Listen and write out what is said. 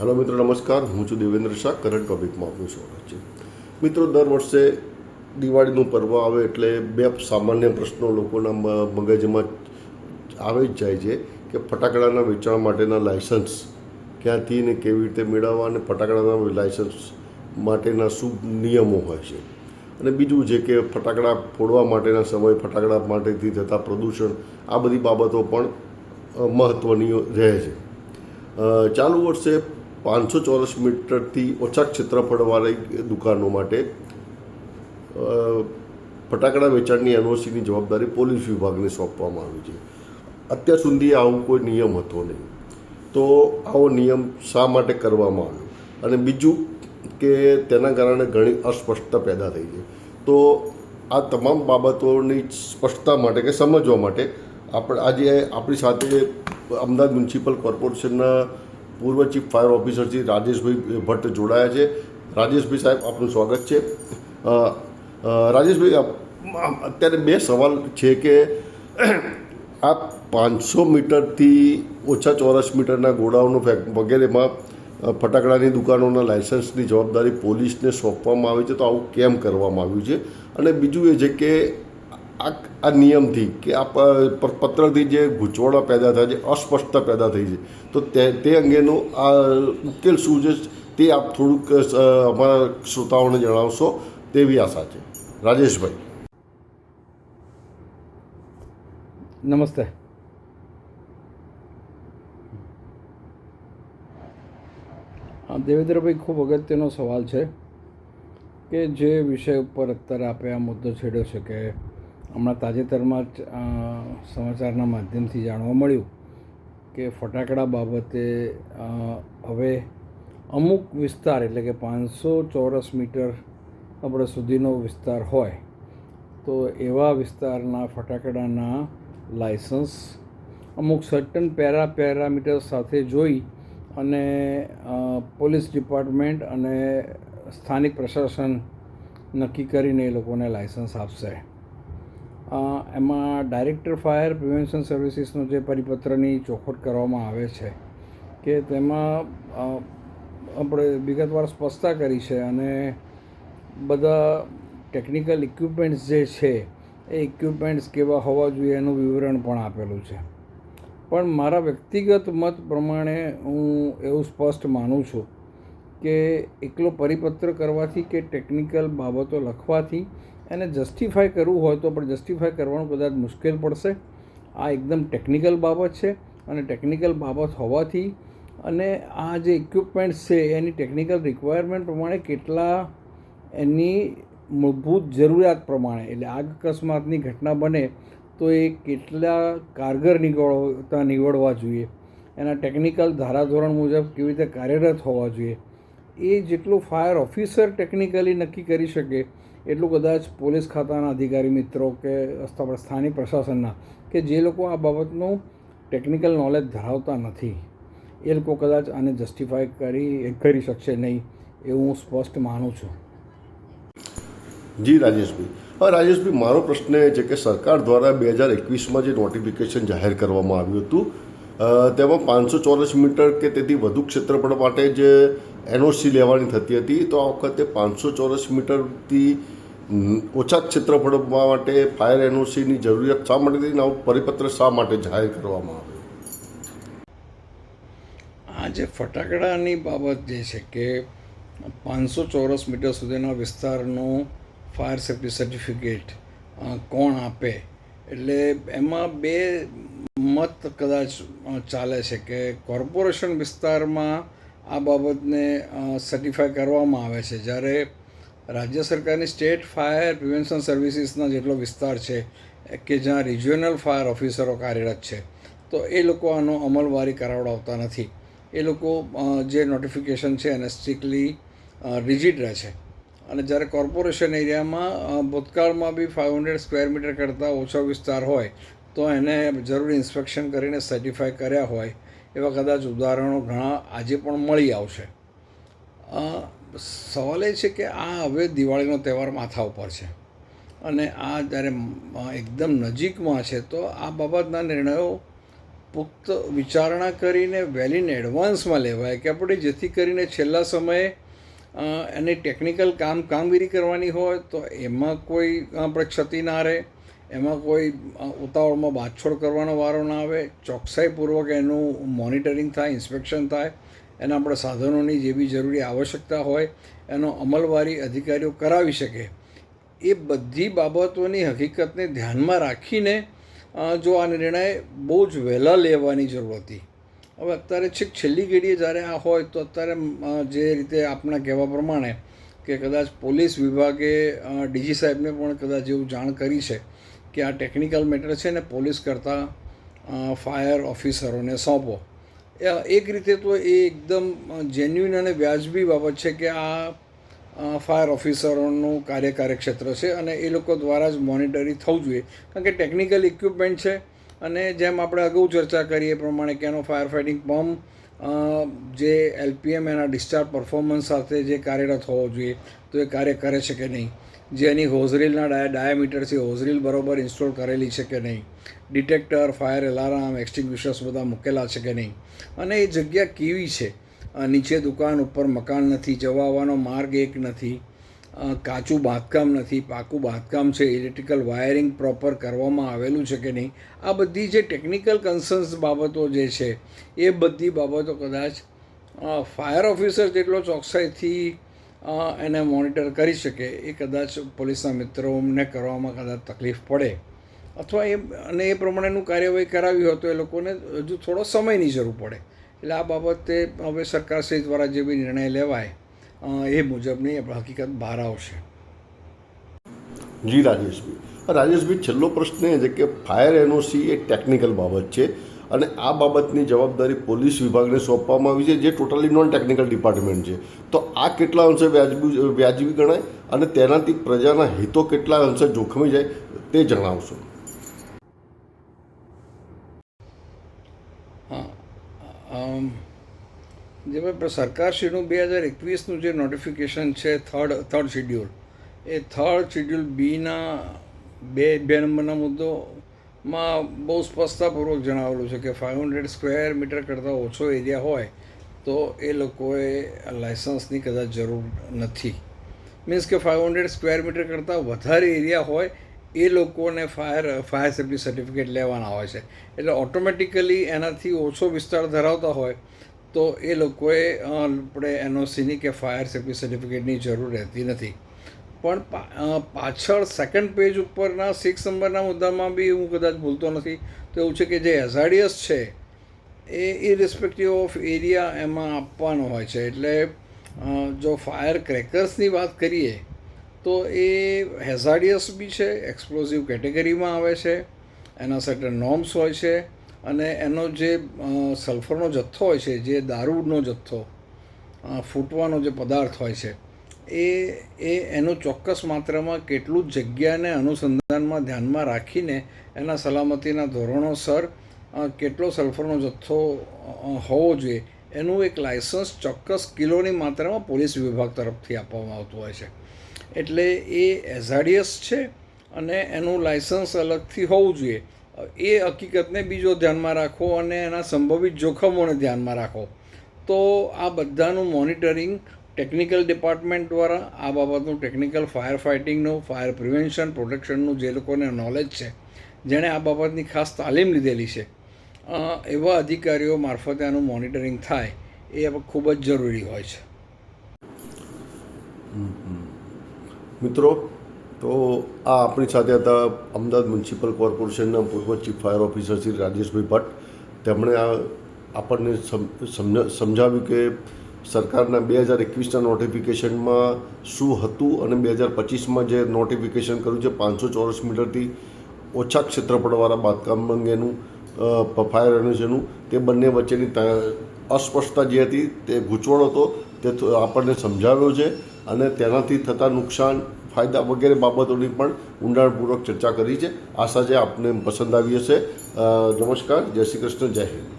Hello મિત્રો, નમસ્કાર. હું છું દેવેન્દ્ર શાહ. કરંટ ટોપિકમાં આપનું સ્વાગત છે. મિત્રો, દર વર્ષે દિવાળીનું પર્વ આવે એટલે બે સામાન્ય પ્રશ્નો લોકોના મગજમાં આવી જ જાય છે કે ફટાકડાના વેચાણ માટેના લાયસન્સ ક્યાંથી ને કેવી રીતે મેળવવા અને ફટાકડાના લાયસન્સ માટેના શું નિયમો હોય છે. અને બીજું છે કે ફટાકડા ફોડવા માટેના સમય, ફટાકડા માટેથી થતા પ્રદૂષણ, આ બધી બાબતો પણ મહત્ત્વની રહે છે. ચાલુ વર્ષે પાંચસો ચોરસ મીટરથી ઓછા ક્ષેત્રફળવાળી દુકાનો માટે ફટાકડા વેચાણની એનઓસીની જવાબદારી પોલીસ વિભાગને સોંપવામાં આવી છે. અત્યાર સુધી આવો કોઈ નિયમ હતો નહીં. તો આવો નિયમ શા માટે કરવામાં આવ્યો? અને બીજું કે તેના કારણે ઘણી અસ્પષ્ટતા પેદા થઈ છે. તો આ તમામ બાબતોની સ્પષ્ટતા માટે કે સમજવા માટે, આપણે, આજે આપણી સાથે અમદાવાદ મ્યુનિસિપલ કોર્પોરેશનના પૂર્વ chief fire officer Shri Rajeshbhai Bhatt જોડાયા છે. રાજેશભાઈ સાહેબ, આપનું સ્વાગત છે. રાજેશભાઈ અત્યારે બે સવાલ છે કે આ પાંચસો મીટરથી ઓછા ચોરસ મીટરના ગોડાઉનો વગેરેમાં ફટાકડાની દુકાનોના લાયસન્સની જવાબદારી પોલીસને સોંપવામાં આવી છે. તો આવું કેમ કરવામાં આવ્યું છે? અને બીજું એ છે કે આ નિયમથી કે આ પત્રથી જે ગૂંચવણો પેદા થાય છે, અસ્પષ્ટતા પેદા થઈ છે, તો તે તે અંગેનો આ ઉકેલ શું છે તે આપ થોડુંક અમારા શ્રોતાઓને જણાવશો તેવી આશા છે. રાજેશભાઈ. નમસ્તે. હા, દેવેન્દ્રભાઈ, ખૂબ અગત્યનો સવાલ છે કે જે વિષય ઉપર અત્યારે આપે આ મુદ્દો છેડ્યો છે કે હમણાં તાજેતરમાં જ સમાચારના માધ્યમથી જાણવા મળ્યું કે ફટાકડા બાબતે હવે અમુક વિસ્તાર એટલે કે પાંચસો ચોરસ મીટર આપણે સુધીનો વિસ્તાર હોય, તો એવા વિસ્તારના ફટાકડાના લાયસન્સ અમુક સર્ટન પેરા પેરામીટર સાથે જોઈ અને પોલીસ ડિપાર્ટમેન્ટ અને સ્થાનિક પ્રશાસન નક્કી કરીને એ લોકોને લાયસન્સ આપશે. એમાં ડાયરેક્ટર ફાયર પ્રિવેન્શન સર્વિસીસનો જે પરિપત્રની ચોખવટ કરવામાં આવે છે કે તેમાં આપણે વિગતવાર સ્પષ્ટતા કરી છે અને બધા ટેકનિકલ ઇક્વિપમેન્ટ્સ જે છે, એ ઇક્વિપમેન્ટ્સ કેવા હોવા જોઈએ એનું વિવરણ પણ આપેલું છે. પણ મારા વ્યક્તિગત મત પ્રમાણે હું એવું સ્પષ્ટ માનું છું કે એકલો પરિપત્ર કરવાથી કે ટેકનિકલ બાબતો લખવાથી એને જસ્ટિફાય કરવું હોય તો પણ જસ્ટિફાય કરવાનું કદાચ મુશ્કેલ પડશે. આ એકદમ ટેકનિકલ બાબત છે અને ટેકનિકલ બાબત હોવાથી અને આ જે ઇક્વિપમેન્ટ્સ છે એની ટેકનિકલ રિક્વાયરમેન્ટ પ્રમાણે કેટલા એની મૂળભૂત જરૂરિયાત પ્રમાણે, એટલે આગ અકસ્માતની ઘટના બને તો એ કેટલા કારગર નીકળતા નીવડવા જોઈએ. એના ટેકનિકલ ધારાધોરણ મુજબ કેવી રીતે કાર્યરત હોવા જોઈએ. એ જેટલું ફાયર ઓફિસર ટેકનિકલી નક્કી કરી શકે, એટલું કદાચ પોલીસ ખાતાના અધિકારી મિત્રો કે સ્થાનિક પ્રશાસનના, કે જે લોકો આ બાબતનું ટેકનિકલ નોલેજ ધરાવતા નથી. એ લોકો કદાચ આને જસ્ટિફાય કરી કરી શકશે નહીં, એવું હું સ્પષ્ટ માનું છું. જી, રાજેશભાઈ. હવે રાજેશભાઈ, મારો પ્રશ્ન એ છે કે સરકાર દ્વારા બે હજાર એકવીસમાં જે નોટિફિકેશન જાહેર કરવામાં આવ્યું હતું તેમાં પાંચસો ચોરસ મીટર કે તેથી વધુ ક્ષેત્રફળ માટે જે એનઓસી લેવાની થતી હતી, તો આ વખતે પાંચસો ચોરસ મીટરથી ઓછા ક્ષેત્રફળ માટે ફાયર એનઓસીની જરૂરિયાત શા માટે અને પરિપત્ર શા માટે જાહેર કરવામાં આવ્યો? આજે ફટાકડાની બાબત જે છે કે પાંચસો ચોરસ મીટર સુધીના વિસ્તારનું ફાયર સેફ્ટી સર્ટિફિકેટ કોણ આપે? એટલે એમાં બે મત કદાચ ચાલે છે કે કોર્પોરેશન વિસ્તારમાં આ બાબતને સર્ટિફાય કરવામાં આવે છે. જ્યારે રાજ્ય સરકારની સ્ટેટ ફાયર પ્રિવેન્શન સર્વિસીસનો જેટલો વિસ્તાર છે, કે જ્યાં રિજિયોનલ ફાયર ઓફિસરો કાર્યરત છે, તો એ લોકો આનો અમલવારી કરાવડાવતા નથી. એ લોકો જે નોટિફિકેશન છે એને સ્ટ્રિકલી રિજિડ રહે છે. અને જ્યારે કોર્પોરેશન એરિયામાં ભૂતકાળમાં B five hundred square metre કરતાં ઓછો વિસ્તાર હોય, તો એને જરૂરી ઇન્સ્પેક્શન કરીને સર્ટિફાય કર્યા હોય એવા કદાચ ઉદાહરણો ઘણા આજે પણ મળી આવશે. સવાલ એ છે કે આ હવે દિવાળીનો તહેવાર માથા ઉપર છે. અને આ જ્યારે એકદમ નજીકમાં છે, તો આ બાબતના નિર્ણયો પુખ્ત વિચારણા કરીને વહેલીને એડવાન્સમાં લેવાય કે આપણે જેથી કરીને છેલ્લા સમયે એની ટેકનિકલ કામ કામગીરી કરવાની હોય, તો એમાં કોઈ આપણે ક્ષતિ ના રહે. એમાં કોઈ ઉતાવળમાં બાછોડ કરવાનો વારો ના આવે. ચોકસાઈપૂર્વક એનું મોનિટરિંગ થાય, ઇન્સ્પેક્શન થાય. એના આપણે સાધનોની જે બી જરૂરી આવશ્યકતા હોય, એનો અમલવારી અધિકારીઓ કરાવી શકે. એ બધી બાબતોની હકીકતને ધ્યાનમાં રાખીને જો આ નિર્ણય બહુ જ વહેલા લેવાની જરૂર હતી. હવે અત્યારે છેક છેલ્લી ઘડીએ જ્યારે આ હોય, તો અત્યારે જે રીતે આપણા કહેવા પ્રમાણે કે કદાચ પોલીસ વિભાગે ડીજી સાહેબને પણ કદાચ એવું જાણ કરી છે કે આ ટેકનિકલ મેટર છે ને પોલીસ કરતાં ફાયર ઓફિસરોને સોંપો. એક રીતે તો એ એકદમ જેન્યુઇન અને વ્યાજબી બાબત છે કે આ ફાયર ઓફિસરોનું કાર્યકાર્યક્ષેત્ર છે અને એ લોકો દ્વારા જ મોનિટરી થવું જોઈએ. કારણ કે ટેકનિકલ ઇક્વિપમેન્ટ છે અને જેમ આપણે અગાઉ ચર્ચા કરી એ પ્રમાણે કે એનો ફાયર ફાઇટિંગ અ, જે એલપીએમ એના ડિસ્ચાર્જ પરફોર્મન્સ સાથે જે કાર્યરત હોવો જોઈએ, તો એ કાર્ય કરે છે કે નહીં? જે એની હોઝરીલના ડાયા ડાયામીટરથી હોઝરીલ બરોબર ઇન્સ્ટોલ કરેલી છે કે નહીં? ડિટેક્ટર ફાયર એલાર્મ એક્સટિંગ્વિશર્સ બધા મૂકેલા છે કે નહીં? અને એ જગ્યા કેવી છે? નીચે દુકાન ઉપર મકાન નથી, જવા આવવાનો માર્ગ એક નથી. કાચું બાંધકામ નથી, પાકું બાંધકામ છે ઇલેક્ટ્રિકલ વાયરિંગ પ્રોપર કરવામાં આવેલું છે કે નહીં? આ બધી જે ટેકનિકલ કન્સર્ન્સ બાબતો જે છે, એ બધી બાબતો કદાચ ફાયર ઓફિસર જેટલો ચોકસાઈથી એને મોનિટર કરી શકે, એ કદાચ પોલીસના મિત્રોને કરવામાં કદાચ તકલીફ પડે. અથવા એ, અને એ પ્રમાણેનું કાર્યવાહી કરાવી હોય તો એ લોકોને હજુ થોડો સમયની જરૂર પડે. એટલે આ બાબતે હવે સરકારશ્રી દ્વારા જે બી નિર્ણય લેવાય એ મુજબની હકીકત બહાર આવશે. જી રાજેશભાઈ. રાજેશભાઈ છેલ્લો પ્રશ્ન એ છે કે ફાયર એનઓસી એ ટેકનિકલ બાબત છે અને આ બાબતની જવાબદારી પોલીસ વિભાગને સોંપવામાં આવી છે જે ટોટલી નોન ટેકનિકલ ડિપાર્ટમેન્ટ છે. તો આ કેટલા અંશે વ્યાજબી વ્યાજબી ગણાય અને તેનાથી પ્રજાના હિતો કેટલા અંશે જોખમી જાય તે જણાવશો. હા અમ, જે ભાઈ સરકારશ્રીનું બે હજાર એકવીસનું જે નોટિફિકેશન છે third third schedule A third schedule બીના બે બે નંબરના મુદ્દોમાં બહુ સ્પષ્ટતાપૂર્વક જણાવેલું છે કે ફાઇવ હંડ્રેડ સ્ક્વેર મીટર કરતાં ઓછો એરિયા હોય તો એ લોકોએ લાઇસન્સની કદાચ જરૂર નથી. મીન્સ કે ફાઇવ હંડ્રેડ સ્ક્વેર મીટર કરતાં વધારે એરિયા હોય એ લોકોને ફાયર ફાયર સેફ્ટી સર્ટિફિકેટ લેવાના હોય છે. એટલે ઓટોમેટિકલી એનાથી ઓછો વિસ્તાર ધરાવતા હોય તો એ લોકોએ આપણે એનઓસીની કે ફાયર સેફ્ટી સર્ટિફિકેટની જરૂર રહેતી નથી. પણ પાછળ સેકન્ડ પેજ ઉપરના સિક્સ નંબરના મુદ્દામાં બી હું કદાચ ભૂલતો નથી. તો એવું છે કે જે એઝાડિયસ છે, એ ઇરિસ્પેક્ટિવ ઓફ એરિયા એમાં આપવાનો હોય છે. એટલે જો ફાયર ક્રેકર્સની વાત કરીએ, તો એ હેઝાડિયસ બી છે એક્સપ્લોઝિવ કેટેગરીમાં આવે છે. એના સર્ટન નોર્મ્સ હોય છે. અને એનો જે સલ્ફરનો જથ્થો હોય છે, જે દારૂનો જથ્થો ફૂટવાનો જે પદાર્થ હોય છે, એ એ એનું ચોક્કસ માત્રામાં કેટલું જગ્યાને અનુસંધાનમાં ધ્યાનમાં રાખીને એના સલામતીના ધોરણોસર કેટલો સલ્ફરનો જથ્થો હોવો જોઈએ, એનું એક લાયસન્સ ચોક્કસ કિલોની માત્રામાં પોલીસ વિભાગ તરફથી આપવામાં આવતું હોય છે. એટલે એ એઝાડિયસ છે અને એનું લાયસન્સ અલગથી હોવું જોઈએ. એ હકીકતને બીજો ધ્યાનમાં રાખો અને એના સંભવિત જોખમોને ધ્યાનમાં રાખો. તો આ બધાનું મોનિટરિંગ ટેકનિકલ ડિપાર્ટમેન્ટ દ્વારા, આ બાબતનું ટેકનિકલ ફાયર ફાઇટિંગનું, ફાયર પ્રિવેન્શન, પ્રોટેક્શનનું જે લોકોને નોલેજ છે, જેણે આ બાબતની ખાસ તાલીમ લીધેલી છે એવા અધિકારીઓ મારફતે આનું મોનિટરિંગ થાય એ ખૂબ જ જરૂરી હોય છે. મિત્રો તો આ આપણી સાથે હતા અમદાવાદ મ્યુનિસિપલ કોર્પોરેશનના પૂર્વ chief fire officer Shri Rajeshbhai Bhatt. તેમણે આ આપણને સમજાવ્યું કે સરકારના બે હજાર એકવીસના નોટિફિકેશનમાં શું હતું અને બે હજાર પચીસમાં જે નોટિફિકેશન કર્યું છે પાંચસો ચોરસ મીટરથી ઓછા ક્ષેત્રફળવાળા બાંધકામ અંગેનું ફાયર એનર્જીનું તે બંને વચ્ચેની અસ્પષ્ટતા જે હતી તે ગૂંચવણ હતો, તે આપણને સમજાવ્યો છે અને તેનાથી થતા નુકસાન ફાયદા વગેરે બાબતોની પણ ઊંડાણપૂર્વક ચર્ચા કરી છે. આશા છે આપને પસંદ આવી હશે. નમસ્કાર. જય શ્રી કૃષ્ણ. જય હિન્દ.